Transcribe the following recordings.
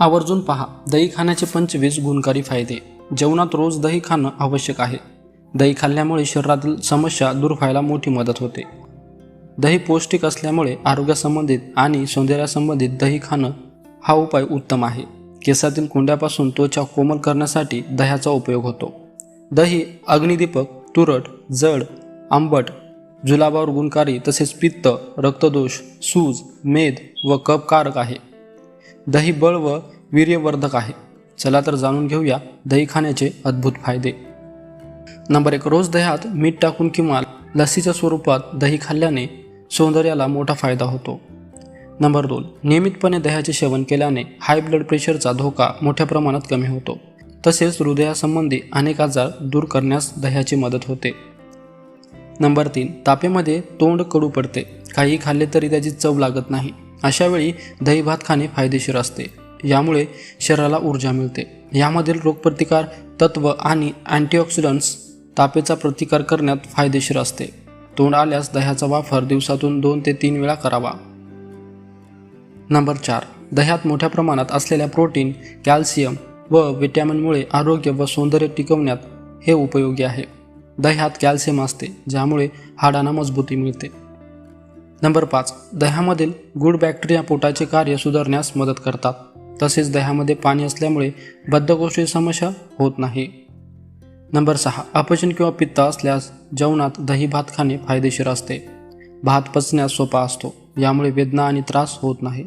आवर्जून पहा दही खाण्याचे पंचवीस गुणकारी फायदे. जेवणात रोज दही खाणं आवश्यक आहे. दही खाल्ल्यामुळे शरीरातील समस्या दूर व्हायला मोठी मदत होते. दही पौष्टिक असल्यामुळे आरोग्यासंबंधित आणि सौंदर्यासंबंधित दही खाणं हा उपाय उत्तम आहे. केसातील कोंड्यापासून त्वचा कोमल करण्यासाठी दह्याचा उपयोग होतो. दही अग्निदीपक तुरट जड आंबट जुलाबावर गुणकारी तसेच पित्त रक्तदोष सूज मेद व कफकारक आहे. दही बळ व वीर्यवर्धक आहे. चला तर जाणून घेऊया दही खाण्याचे अद्भुत फायदे. नंबर एक रोज दह्यात मीठ टाकून किंवा लसीच्या स्वरूपात दही खाल्ल्याने सौंदर्याला मोठा फायदा होतो. नंबर दोन नियमितपणे दह्याचे सेवन केल्याने हाय ब्लड प्रेशरचा धोका मोठ्या प्रमाणात कमी होतो. तसेच हृदयासंबंधी अनेक आजार दूर करण्यास दह्याची मदत होते. नंबर तीन तापेमध्ये तोंड कडू पडते. काही खाल्ले तरी त्याची चव लागत नाही. अशावेळी दही भात खाणे फायदेशीर असते. यामुळे शरीराला ऊर्जा मिळते. यामधील रोगप्रतिकार तत्व आणि अँटीऑक्सिडंट्स तापेचा प्रतिकार करण्यात फायदेशीर असते. तोंड आल्यास दह्याचा वापर दिवसातून दोन ते तीन वेळा करावा. नंबर चार. दह्यात मोठ्या प्रमाणात असलेल्या प्रोटीन कॅल्शियम व विटॅमिनमुळे आरोग्य व सौंदर्य टिकवण्यात हे उपयोगी आहे. दह्यात कॅल्शियम असते ज्यामुळे हाडांना मजबूती मिळते. नंबर पाच दह्यामधील गुड बॅक्टेरिया पोटाचे कार्य सुधारण्यास मदत करतात. तसेच दह्यामध्ये पाणी असल्यामुळे बद्धकोष्ठी समस्या होत नाही. नंबर सहा अपचन किंवा पित्त असल्यास जेवणात दही भात खाणे फायदेशीर असते. भात पचण्यास सोपा असतो यामुळे वेदना आणि त्रास होत नाही.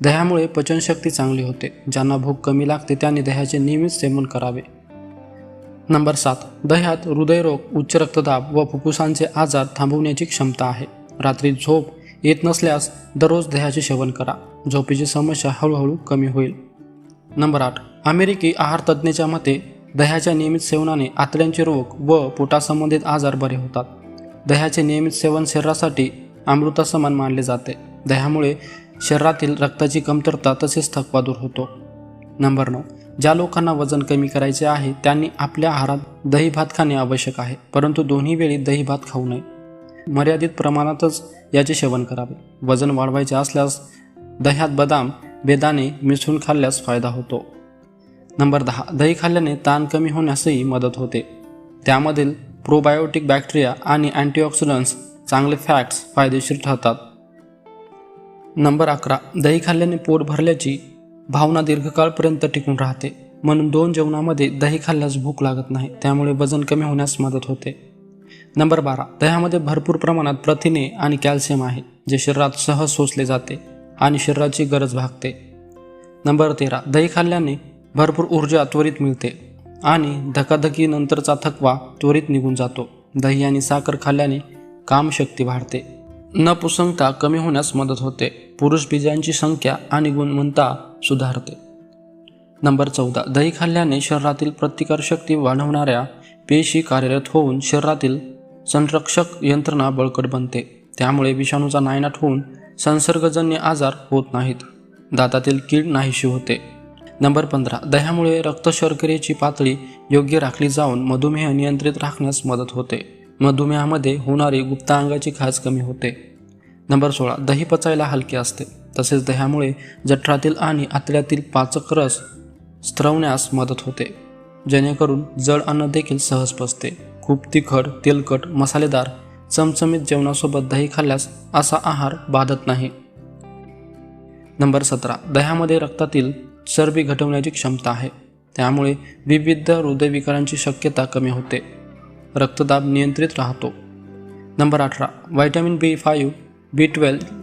दह्यामुळे पचनशक्ती चांगली होते ज्यांना भूक कमी लागते त्यांनी दह्याचे नियमित सेवन करावे. नंबर सात दह्यात हृदयरोग उच्च रक्तदाब व फुफ्फुसांचे आजार थांबवण्याची क्षमता आहे. रात्री झोप येत नसल्यास दररोज दह्याचे सेवन करा. झोपेची समस्या हळूहळू कमी होईल. नंबर आठ. अमेरिकी आहार तज्ज्ञाच्या मते दह्याच्या नियमित सेवनाने आतड्यांचे रोग व पोटासंबंधित आजार बरे होतात. दह्याचे नियमित सेवन शरीरासाठी अमृतासमान मानले जाते. दह्यामुळे शरीरातील रक्ताची कमतरता तसेच थकवा दूर होतो. नंबर नऊ. ज्या लोकांना वजन कमी करायचे आहे त्यांनी आपल्या आहारात दही भात खाणे आवश्यक आहे परंतु दोन्ही वेळी दही भात खाऊ नये. मर्यादित प्रमाणातच याचे सेवन करावे. वजन वाढवायचे असल्यास दह्यात बदाम बेदाणे मिसळून खाल्ल्यास फायदा होतो. नंबर दहा दही खाल्ल्याने ताण कमी होण्यासही मदत होते. त्यामधील प्रोबायोटिक बॅक्टेरिया आणि अँटीऑक्सिडंट्स चांगले फॅट्स फायदेशीर ठरतात. नंबर अकरा दही खाल्ल्याने पोट भरल्याची भावना दीर्घकाळपर्यंत टिकून राहते. म्हणून दोन जेवणामध्ये दही खाल्ल्यास भूक लागत नाही त्यामुळे वजन कमी होण्यास मदत होते. नंबर बारा. दह्यामध्ये भरपूर प्रमाणात प्रथिने आणि कॅल्शियम आहे जे शरीरात सहज सोसले जाते आणि शरीराची गरज भागते. नंबर तेरा. दही खाल्ल्याने भरपूर ऊर्जा त्वरित मिळते आणि धकाधकीनंतरचा थकवा त्वरित निघून जातो. दही आणि साखर खाल्ल्याने कामशक्ती वाढते. नपुसंगता कमी होण्यास मदत होते. पुरुष बीजांची संख्या आणि गुणवत्ता सुधारते. नंबर चौदा. दही खाल्ल्याने शरीरातील प्रतिकारशक्ती वाढवणाऱ्या पेशी कार्यरत होऊन शरीरातील संरक्षक यंत्रणा बळकट बनते. त्यामुळे विषाणूचा नायनाट होऊन संसर्गजन्य आजार होत नाहीत. दातातील कीड नाहीशी होते. नंबर पंधरा. दह्यामुळे रक्त शर्करेची पातळी योग्य राखली जाऊन मधुमेह नियंत्रित राखण्यास मदत होते. मधुमेहामध्ये होणारी गुप्तांगाची खाज कमी होते. नंबर सोळा. दही पचायला हलके असते. तसेच दह्यामुळे जठरातील आणि आतड्यातील पाचक रस स्त्रवण्यास मदत होते. जेणेकरून जड अन्न देखील सहज पचते. खूप तिखट तेलकट मसालेदार चमचमीत जेवणासोबत दही खाल्ल्यास असा आहार बाधत नाही. नंबर सतरा. दह्यामध्ये रक्तातील चरबी घटवण्याची क्षमता आहे. त्यामुळे विविध हृदयविकारांची शक्यता कमी होते. रक्तदाब नियंत्रित राहतो. नंबर अठरा. Vitamin B five B twelve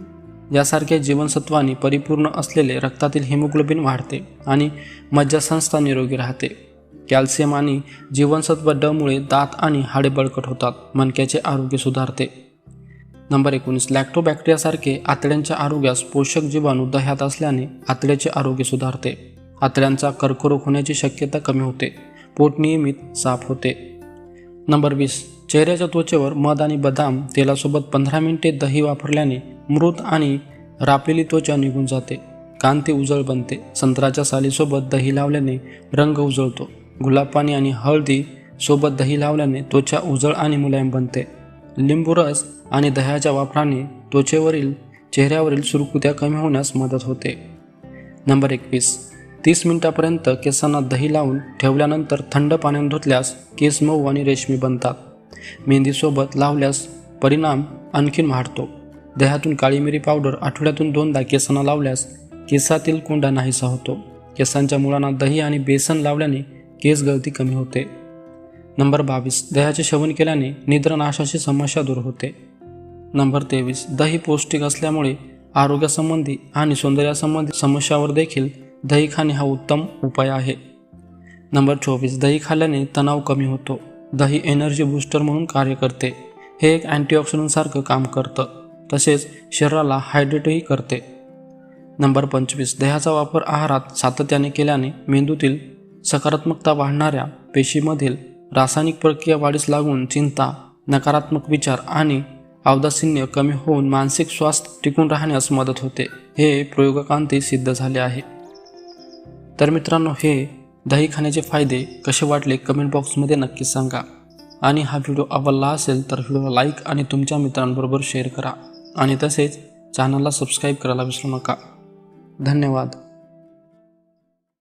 यासारख्या जीवनसत्वांनी परिपूर्ण असलेले रक्तातील हिमोग्लोबिन वाढते आणि मज्जासंस्था निरोगी राहते. कॅल्शियम आणि जीवनसत्व डमुळे दात आणि हाडे बळकट होतात मणक्याचे आरोग्य सुधारते. नंबर एकोणीस लॅक्टोबॅक्टेरियासारखे आतड्यांच्या आरोग्यास पोषक जीवाणू दह्यात असल्याने आतड्याचे आरोग्य सुधारते. आतड्यांचा कर्करोग होण्याची शक्यता कमी होते. पोट नियमित साफ होते. नंबर वीस चेहऱ्याच्या त्वचेवर मध आणि बदाम तेलासोबत पंधरा मिनिटे दही वापरल्याने मृत आणि रापेली त्वचा निघून जाते. कांती उजळ बनते. संत्र्याच्या सालीसोबत दही लावल्याने रंग उजळतो. गुलाब पाणी आणि हळदी सोबत दही लावल्याने त्वचा उजळ आणि मुलायम बनते. लिंबू रस आणि दह्याच्या वापराने त्वचेवरील चेहऱ्यावरील सुरकुत्या कमी होण्यास मदत होते. नंबर एकवीस. तीस मिनिटापर्यंत केसांना दही लावून ठेवल्यानंतर थंड पाण्याने धुतल्यास केस मऊ आणि रेशमी बनतात. मेहंदीसोबत लावल्यास परिणाम आणखीन वाढतो. दह्यातून काळी मिरी पावडर आठवड्यातून दोनदा केसांना लावल्यास केसातील कोंडा नाहीसा होतो. केसांच्या मुळांना दही आणि बेसन लावल्याने केस गळती कमी होते. नंबर बावीस दह्याचे सेवन केल्याने निद्रनाशाची समस्या दूर होते. नंबर तेवीस दही पौष्टिक असल्यामुळे आरोग्यासंबंधी आणि सौंदर्यासंबंधी समस्यावर देखील दही खाणे हा उत्तम उपाय आहे. नंबर चोवीस दही खाल्ल्याने तणाव कमी होतो. दही एनर्जी बूस्टर म्हणून कार्य करते. हे एक अँटीऑक्सिडंटसारखं काम करतं. तसेच शरीराला हायड्रेटही करते. नंबर पंचवीस दह्याचा वापर आहारात सातत्याने केल्याने मेंदूतील सकारात्मकता वाढणाऱ्या पेशीमधील रासायनिक प्रक्रिया वाढीस लागून चिंता नकारात्मक विचार आणि अवदासिन्य कमी होऊन मानसिक स्वास्थ्य टिकून राहण्यास मदत होते. हे प्रयोगकांती सिद्ध झाले आहे. तर मित्रांनो हे दही खाण्याचे फायदे कसे वाटले कमेंट बॉक्समध्ये नक्की सांगा. आणि हा व्हिडिओ आवडला असेल तर व्हिडिओला लाईक आणि तुमच्या मित्रांबरोबर शेअर करा. आणि तसेच चॅनलला सबस्क्राईब करायला विसरू नका. धन्यवाद.